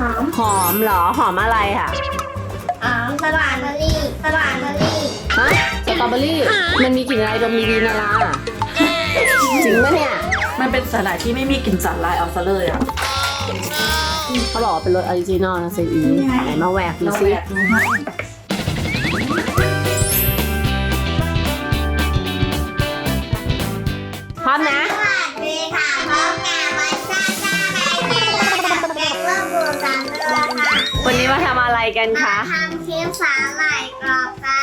หอมหอมเหรอหอมอะไรค่ะ หอมสตรอเบอรี่สตรอเบอรี่ฮะสตรอเบอรี่ มันมีกลิ่นอะไรดมดีๆนะล่ะจริงปะเนี่ย มันเป็นสาหร่ายที่ไม่มีกลิ่นสาหร่ายเอาซะเลยอะเขาบอกว่าเป็นรสออริจินอลนะซีอีไหนมาแหวกดูเราซิแอบดูให้พร้อมนะ วันนี้มาทำอะไรกันมาคะ ทำคลิปสาหร่ายกรอบค่ะ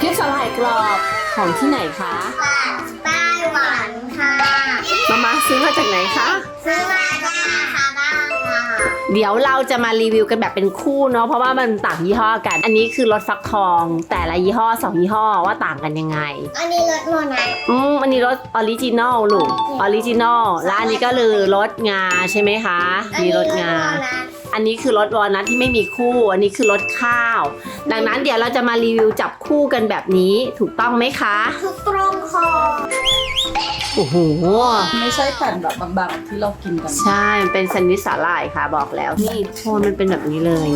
คลิปสลายกรอบของที่ไหนคะจากไต้หวันค่ะมามาซื้อมาจากไหนคะ ซื้อมาจากคาบ้างค่ะเดี๋ยวเราจะมารีวิวกันแบบเป็นคู่เนาะเพราะว่ามันต่างยี่ห้อกัน อันนี้คือรสฟักทอง แต่ละยี่ห้อสองยี่ห้อว่าต่างกันยังไง อันนี้รสโมนาอืมอันนี้รสออริจินอลลูกออริจินอลและอันนี้ก็คือรสงาใช่ไหมคะมีรสงา อันนี้คือรสวอลนัทที่ไม่มีคู่ อันนี้คือรสข้าว ดังนั้นเดี๋ยวเราจะมารีวิวจับคู่กันแบบนี้ถูกต้องไหมคะ ทุกตรงคอโอ้โห ไม่ใช่แผ่นแบบบางๆที่เรากินกัน ใช่มันเป็นแซนด์วิชสาหร่ายค่ะบอกแล้ว นี่โทนมันเป็นแบบนี้เลย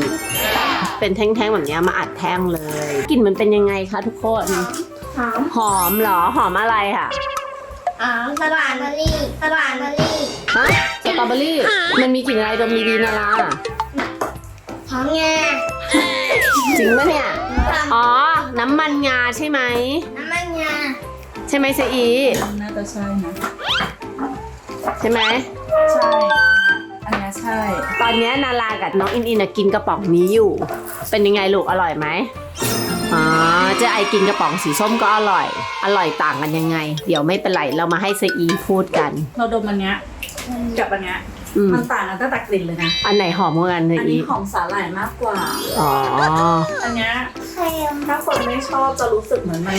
เป็นแท่งๆแบบนี้มาอัดแท่งเลย กลิ่นมันเป็นยังไงคะทุกคน หอมหอมเหรอ หอมอะไรค่ะหอมสตรอเบอรี่สตรอเบอรี่ฮะส ตรอเบอรี่ มันมีกลิ่นอะไรดมดีๆนะล่ะหอมงาจริงปะเนี่ย อ๋อ น้ำมันงาใช่ไหม น้ำมันงา ใช่ไหมเซอีน่าจะใช่นะใช่ไหม ใช่ อันเนี้ยใช่ ตอนเนี้ยนารากับน้องอินอินนะกินกระป๋องนี้อยู่ เป็นยังไงลูกอร่อยไหม อ๋อเจ๊ไอกินกระป๋องสีส้มก็อร่อย อร่อยต่างกันยังไง เดี๋ยวไม่เป็นไร เรามาให้เซอีพูดกัน เราดมอันเนี้ยกับอันเนี้ยอืมมันต่างกันตั้งแต่กลิ่นเลยนะ อันไหนหอมกว่ากันเซอันอีนี้หอมสาหร่ายมากกว่า อ๋อ อันเนี้ยเค็มถ้าคนไม่ชอบจะรู้สึกเหมือนมัน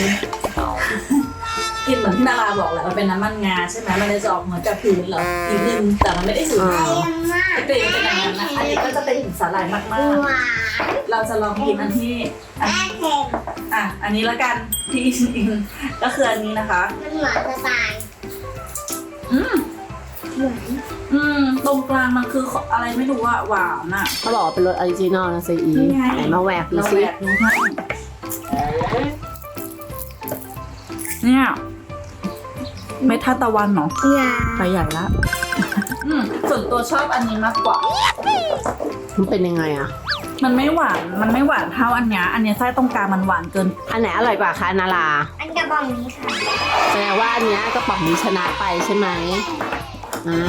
กลิ่นเหมือนที่นาราบอกแหละมันเป็นน้ำมันงาใช่ไหมมันเลยจะออกเหมือนกับพื้นเหรอนิดนึงแต่มันไม่ได้ถึงอ๋อเค็มมากกลิ่นเป็นอย่างนั้นนะอันนี้ก็จะเป็นกลิ่นสาหร่ายมากหวานๆ เราจะลองกินอันที่อันแม่เค็มอะอันนี้ละกันที่อินก็คืออันนี้นะคะ มันหวานจะตายอืมเหมือนอืมตรงกลางมันคืออะไรไม่รู้อะหวานอะเขาบอกว่าเป็นรสออริจินอลนะเซอีนี่ไง ไหนมาแหวกดูเราซิแอบดูให้เนี่ย เม็ดทานตะวันเนาะงาไปใหญ่ละอืมส่วนตัวชอบอันนี้มากกว่า มันเป็นยังไงอะมันไม่หวาน มันไม่หวานเท่าอันเนี้ย อันเนี้ยไส้ตรงกลางมันหวานเกิน อันไหนอร่อยกว่าคะนาราอันกระบอกนี้ค่ะแสดงว่าอันเนี้ยกระป๋องนี้ชนะไปใช่ไหมอ่า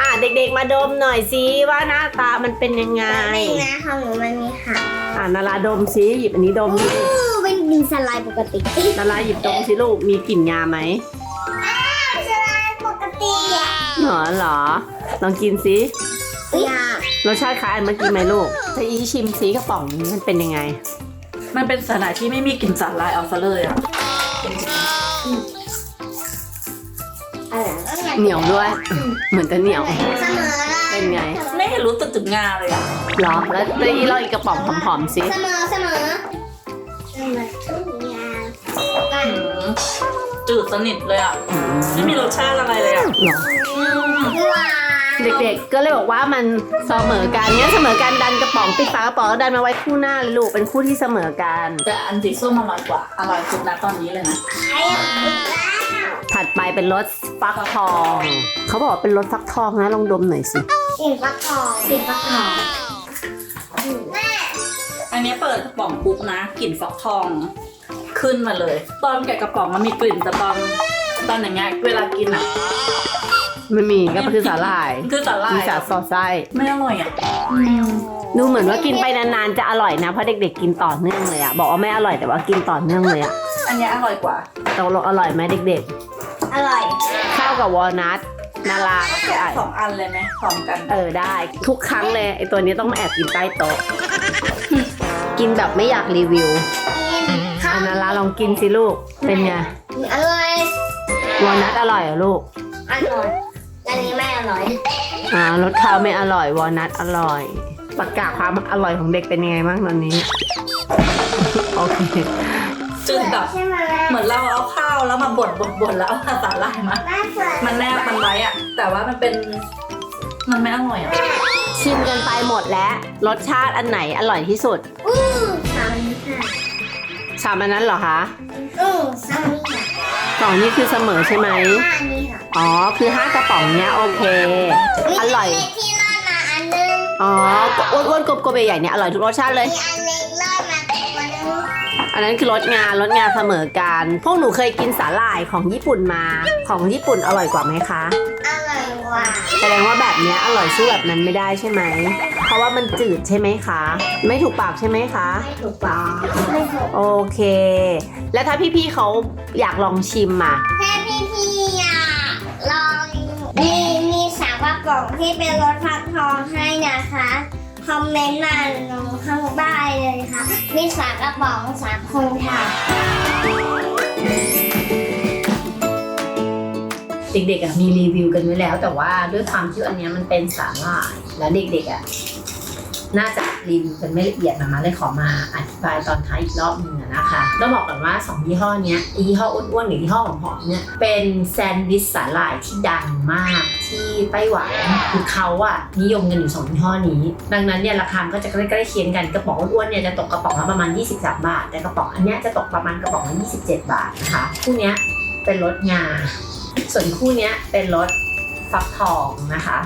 อะเด็กๆมาดมหน่อยสิว่าหน้าตามันเป็นยังไง นี่นะของหนูมันมีค่ะอะนาราดมสิหยิบอันนี้ดมดิ อู้เป็นดินสไลด์ปกตินาราหยิบดมสิลูกมีกลิ่นงาไหมสไลด์ปกติอะหรอเหรอ ลองกินสิงารสชาติคล้ายอันเมื่อกี้ไหมลูกถ้าอีชิมสิกระป๋องนี้มันเป็นยังไง มันเป็นสาหร่ายที่ไม่มีกลิ่นสาหร่ายเอาซะเลยอะเหนียวด้วย เหมือนจะเหนียวเสมอเลยเป็นไง ไม่เห็นรู้สึกถึงงาเลยอะเหรอแล้วแล้วอีลองอีกกระป๋องหอมๆสิเสมอเสมอ ดสนิทเลยอะไม่มีรสชาติอะไรเลยอะเหรอหวานเด็กๆ ก็เลยบอกว่ามันเสมอกันงั้นเสมอกันดันกระป๋องปิดฝากระป๋องแล้วดันมาไว้คู่หน้าเลยลูกเป็นคู่ที่เสมอกันแต่อันสีส้มอร่อยกว่าอร่อยสุดนะตอนนี้เลยนะใครอยากกินแล้วถัดไปเป็นรสฟักทองเขาบอกว่าเป็นรสฟักทองนะลองดมหน่อยสิกลิ่นฟักทองกลิ่นฟักทองแม่อันนี้เปิดกระป๋องปุ๊บนะกลิ่นฟักทอง ขึ้นมาเลย ตอนแกะกระป๋องมันมีกลิ่นแต่ตอนตอนอย่างเงี้ยเวลากินอะไม่มีก็คือสาหร่ายคือสาหร่ายมีสาอะซอสไส้ไม่อร่อยอะดูเหมือนว่ากินไปนานๆจะอร่อยนะเพราะเด็กๆกินต่อเนื่องเลยอะบอกว่าไม่อร่อยแต่ว่ากินต่อเนื่องเลยอะอันเนี้ยอร่อยกว่าตกลงอร่อยไหมเด็กอร่อยๆข้าวกับวอลนัทนาราแกะสองอันเลยไหมพร้อมกัน เออได้ ทุกครั้งเลยไอตัวนี้ต้องมาแอบกินใต้โต๊ะกินแบบไม่อยากรีวิวกินข้า อัวนนาราลองกินสิลูก เป็นไง อร่อย วอลนัทอร่อยเหรอลูก อร่อยอันนี้ไม่อร่อยอ่ารสข้าวไม่อร่อย วอลนัทอร่อย ประกาศความอร่อยของเด็กเป็นยังไงบ้างตอนนี้ โอเค จืดแบบใช่ไหมเหมือนเราเอาข้าวแล้วมาบดบดบดแล้วเอาสาหร่ายมาแม่สวยมันแนบมันไว้อะแต่ว่ามันเป็นมันไม่อร่อยอะชิมกันไปหมดแล้ว รสชาติอันไหนอร่อยที่สุด อู้สามค่ะ สามอันนั้นเหรอคะอู้สามค่ะสองนี่คือเสมอใช่ไหม ห้านี่ค่ะอ๋อ คือห้ากระป๋องเนี้ยโอเค อร่อย มีที่รอดมาอันนึงอ๋ออ้วนอ้วนๆกลมๆใหญ่ๆเนี่ยอร่อยทุกรสชาติเลย มีอันเล็กรอดมาตัวนึงอันนั้นคือรสงารสงาเสมอกัน พวกหนูเคยกินสาหร่ายของญี่ปุ่นมา ของญี่ปุ่นอร่อยกว่าไหมคะ อร่อยกว่าแสดงว่าแบบเนี้ยอร่อยสู้แบบนั้นไม่ได้ใช่ไหมเพ ราะว่ามันจืดใช่ไหมคะ ไม่ถูกปากใช่ไหมคะ ไม่ถูกปากไม่ถูกโอเค แล้วถ้าพี่ๆเขาอยากลองชิมอะถ้าพี่พี่ๆอยากลองมีมีสามกระป๋องที่เป็นรสฟักทองให้นะคะคอมเมนต์มาลงข้างใต้เลยค่ะมีสามกระป๋องสามคนค่ะ เด็กๆอะมีรีวิวกันไว้แล้ว แต่ว่าด้วยความที่อันเนี้ยมันเป็นสาหร่ายแล้วเด็กๆอะ น่าจะรีวิวกันไม่ละเอียดมามาเลยขอมาอธิบายตอนท้ายอีกรอบหนึ่งนะคะต้องบอกก่อนว่าสองยี่ห้อนี้ยี่ห้ออ้วนๆหรือยี่ห้อหอมๆเนี่ยเป็นแซนด์วิชสาหร่ายที่ดังมากที่ไต้หวันคือเขาอะนิยมกันอยู่สองยี่ห้อนี้ ดังนั้นเนี่ยราคาก็จะใกล้ๆเคียงกันกระป๋องอ้วนๆเนี่ยจะตกกระป๋องละประมาณ 23 บาท แต่กระป๋องอันเนี้ยจะตกประมาณกระป๋องละ27 บาทนะคะคู่เนี้ยเป็นรสงาส่วนคู่นี้เป็นรสฟักทองนะคะ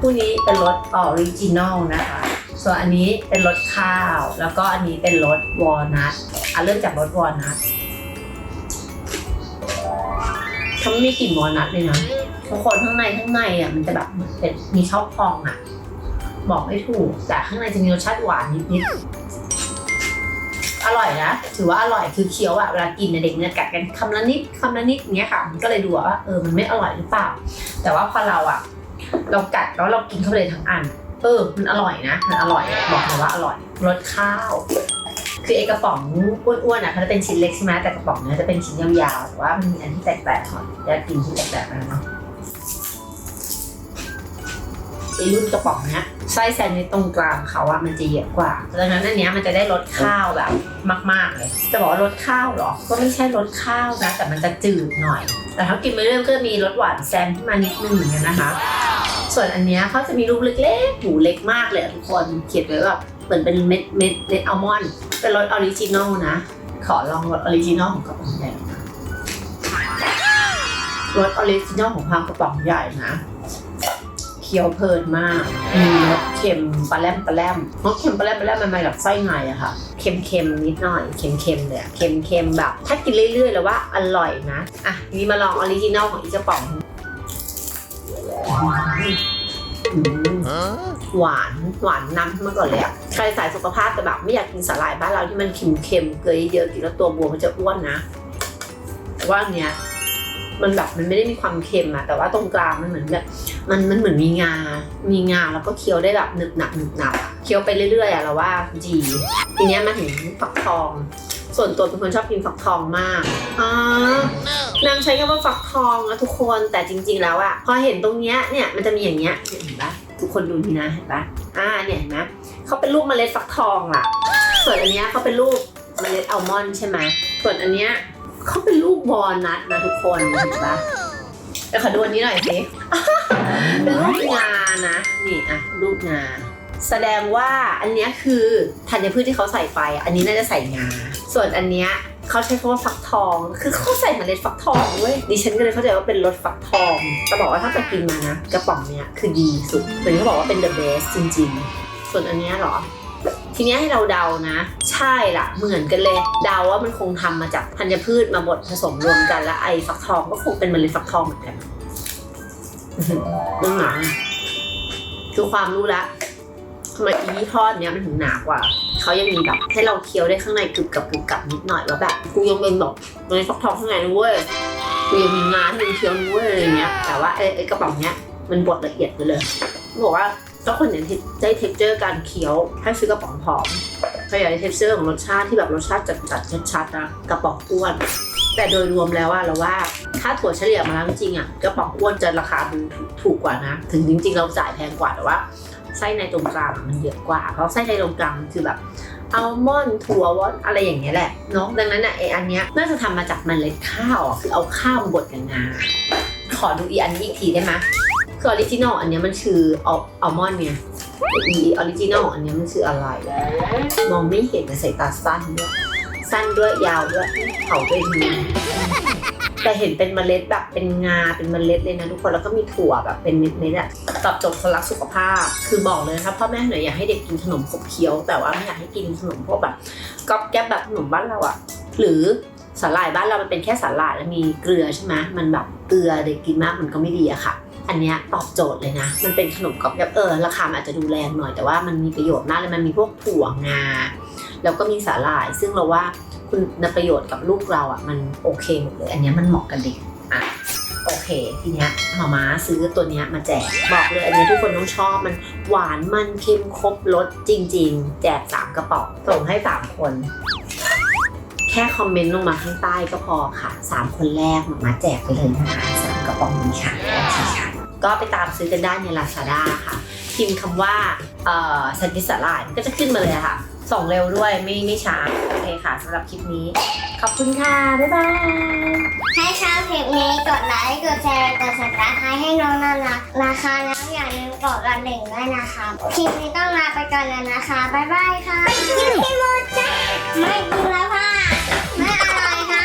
คู่นี้เป็นรสออริจินอลนะคะ ส่วนอันนี้เป็นรสข้าว แล้วก็อันนี้เป็นรสวอลนัทอะเริ่มจากรสวอลนัทเขาไม่มีกลิ่นวอลนัทเลยนะทุกคนข้างในข้างในอะมันจะแบบเหมือนเป็นมีช่องพองอะ บอกไม่ถูกแต่ข้างในจะมีรสชาติหวานนิดๆอร่อยนะถือว่าอร่อยคือเคี้ยวอะเวลากินเนี่ยเด็กเนี่ยกัดกันคำละนิดคำละนิดอย่างเงี้ยค่ะมันก็เลยดูว่าเออมันไม่อร่อยหรือเปล่า แต่ว่าพอเราอะ เรากัดแล้วเรากินเข้าไปเลยทั้งอัน เออ มันอร่อยนะ มันอร่อย บอกเลยว่าอร่อย รสข้าว คือไอกระป๋องอ้วนๆอะเขาจะเป็นชิ้นเล็กใช่ไหมแต่กระป๋องเนี้ยจะเป็นชิ้นยาวๆแต่ว่ามันมีอันที่แตกๆก่อนอยากกินที่แตกๆนะเนาะไอรุ่นกระป๋องเนี้ยไส้แซนด์วิชตรงกลางเขาอะมันจะเยอะกว่าดังนั้นอันเนี้ยมันจะได้รสข้าวแบบมาก ๆเลย จะบอกว่ารสข้าวเหรอ ก็ไม่ใช่รสข้าวนะแต่มันจะจืดหน่อย แต่ถ้ากินไปเรื่อยก็จะมีรสหวานแซมขึ้นมานิดนึงเหมือนกันนะคะ ส่วนอันเนี้ยเขาจะมีลูกเล็กๆหูเล็กมากเลยอะทุกคนเขียนไว้แบบเหมือนเป็นเม็ดเม็ดเม็ดอัลมอนด์เป็นรสออริจินอลนะ ขอลองรสออริจินอลของกระป๋องใหญ่นะรสออริจินอลของความกระป๋องใหญ่นะเคี้ยวเพลินมากมีรสเค็มปลาแรมปลาแรมรสเค็มปลาแรมปลาแรมมันมาจากไส้ในอะค่ะ เค็มๆนิดหน่อย เค็มๆเลยอะเค็มๆแบบ ถ้ากินเรื่อยๆ แล้วว่าอร่อยนะ อะทีนี้มาลองออริจินอลของอีกระป๋อง หวานหวานนำขึ้นมาก่อนเลยอะใครสายสุขภาพแต่แบบไม่อยากกินสาหร่ายบ้านเราที่มันเค็มๆเกลือเยอะๆกินแล้วตัวบวมมันจะอ้วนนะแต่ว่าเนี้ยมันแบบมันไม่ได้มีความเค็มอะแต่ว่าตรงกลางมันเหมือนแบบมันมันเหมือนมีงา มีงาแล้วก็เคี้ยวได้แบบหนึบหนับหนึบหนับเคี้ยวไปเรื่อยๆอะเราว่าดีทีเนี้ยมาถึงฟักทอง ส่วนตัวเป็นคนชอบกินฟักทองมากอ่านางใช้คำว่าฟักทองนะทุกคนแต่จริง ๆ แล้วอะพอเห็นตรงเนี้ยเนี่ยมันจะมีอย่างเงี้ยเห็นปะทุกคนดูนี่นะเห็นปะอ่าเนี่ยเห็นไหมเขาเป็นรูปเมล็ดฟักทองอะส่วนอันเนี้ยเขาเป็นรูปเมล็ดอัลมอนด์ใช่ไหมส่วนอันเนี้ยเขาเป็นรูปวอลนัทนะทุกคนเห็นปะเดี๋ยวขอดูอันนี้หน่อยสิเป็นรูปงานะนี่อะรูปงาแสดงว่าอันเนี้ยคือธัญพืชที่เขาใส่ไปอะอันนี้น่าจะใส่งา ส่วนอันเนี้ยเขาใช้คำว่าฟักทอง คือเขาใส่เมล็ดฟักทองเว้ยดิฉันก็เลยเข้าใจว่าเป็นรสฟักทองจะบอกว่าถ้าไปกินมานะ กระป๋องเนี้ยคือดีสุดเหมือนเขาบอกว่าเป็น the best จริงๆ ส่วนอันเนี้ยเหรอ ทีเนี้ยให้เราเดานะ ใช่ล่ะเหมือนกันเลย เดาว่ามันคงทำมาจากธัญพืชมาบดผสมรวมกันแล้วไอ้ฟักทองก็คงเป็นเมล็ดฟักทองเหมือนกันเรื่องหนาคือความรู้ละทำไมอียี่ห้อเนี้ยมันถึงหนากว่า เขายังมีแบบให้เราเคี้ยวได้ข้างในกรึบกับกรึบกับนิดหน่อยว่าแบบกูยังเป็นแบบมันฟักทองข้างในนะเว้ยกูยังมีงาที่มันเคี้ยวนะเว้ยอะไรเงี้ยแต่ว่าไอ้กระป๋องเนี้ยมันบดละเอียดไปเลยบอกว่าถ้าคนเนี้ยได้เท็กเจอร์การเคี้ยวให้ซื้อกระป๋องผอมเขาอยากได้เท็กเจอร์ของรสชาติที่แบบรสชาติจัดๆชัดๆนะกระป๋องอ้วน แต่โดยรวมแล้วว่าเราว่าค่าถั่วเฉลี่ยมาแล้วจริงๆอะกระป๋องอ้วนจะราคาดูถูกกว่านะ ถึงจริง ๆ เราจ่ายแพงกว่าแต่ว่าไส้ในตรงกลางมันเยอะกว่า เพราะไส้ในตรงกลางคือแบบอัลมอนด์ถั่ววอตอะไรอย่างเงี้ยแหละเนาะดังนั้นอะไออันเนี้ยน่าจะทำมาจากเมล็ดข้าวคือเอาข้าวบดกับงาขอดูอีอันนี้อีกทีได้ไหมคือออริจินอลอันเนี้ยมันคืออัลอัลมอนด์เนี่ยอีออริจินอลอันเนี้ยมันคืออะไร มองไม่เห็นนะสายตาสั้นด้วย สั้นด้วยยาวด้วยเผาด้วยมือแต่เห็นเป็นเมล็ดแบบเป็นงาเป็นเมล็ดเลยนะทุกคนแล้วก็มีถั่วแบบเป็นเม็ดๆอะตอบโจทย์คนรักสุขภาพ คือบอกเลยนะครับพ่อแม่หน่อยอยากให้เด็กกินขนมขบเคี้ยว แต่ว่าไม่อยากให้กินขนมพวกแบบก๊อบแก๊บแบบขนมบ้านเราอะหรือสาหร่ายบ้านเรามันเป็นแค่สาหร่ายแล้วมีเกลือใช่ไหมมันแบบเกลือเด็กกินมากมันก็ไม่ดีอะค่ะ อันเนี้ยตอบโจทย์เลยนะ มันเป็นขนมกรอบแกบเออราคามอาจจะดูแรงหน่อยแต่ว่ามันมีประโยชน์มากเลยมันมีพวกถั่วงา แล้วก็มีสาหร่าย ซึ่งเราว่าคุณประโยชน์กับลูกเราอะมันโอเคหมดเลย อันเนี้ยมันเหมาะกับเด็กอะโอเค ทีเนี้ยหมาม้าซื้อตัวเนี้ยมาแจกบอกเลยอันนี้ทุกคนต้องชอบมันหวานมันเค็มครบรสจริง ๆ แจกสามกระป๋องส่งให้สามคน แค่คอมเมนต์ลงมาข้างใต้ก็พอค่ะสามคนแรกหมาม้าแจกไปเลยนะคะสามกระป๋องนี้ค่ะโอเคค่ะ ก็ไปตามซื้อกันได้ใน Lazada ค่ะ พิมพ์คำว่าเอ่อแซนด์วิชสาหร่ายมันก็จะขึ้นมาเลยอะค่ะ ส่งเร็วด้วยไม่ไม่ช้า โอเคค่ะสำหรับคลิปนี้ ขอบคุณค่ะ บ๊ายบายให้ชอบคลิปนี้กดไลค์กดแชร์กด subscribe ให้น้องน่ารักนะคะแล้วอย่าลืมกดกระดิ่งด้วยนะคะคลิปนี้ต้องลาไปก่อนแล้วนะคะ บ๊ายบายค่ะไม่กินให้หมดจ้าไม่กินแล้วค่ะไม่อร่อยค่ะ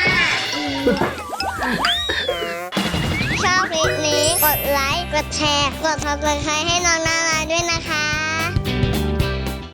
ดแชร์ กดซับสไครต์ให้น้องน่ารักด้วยนะคะ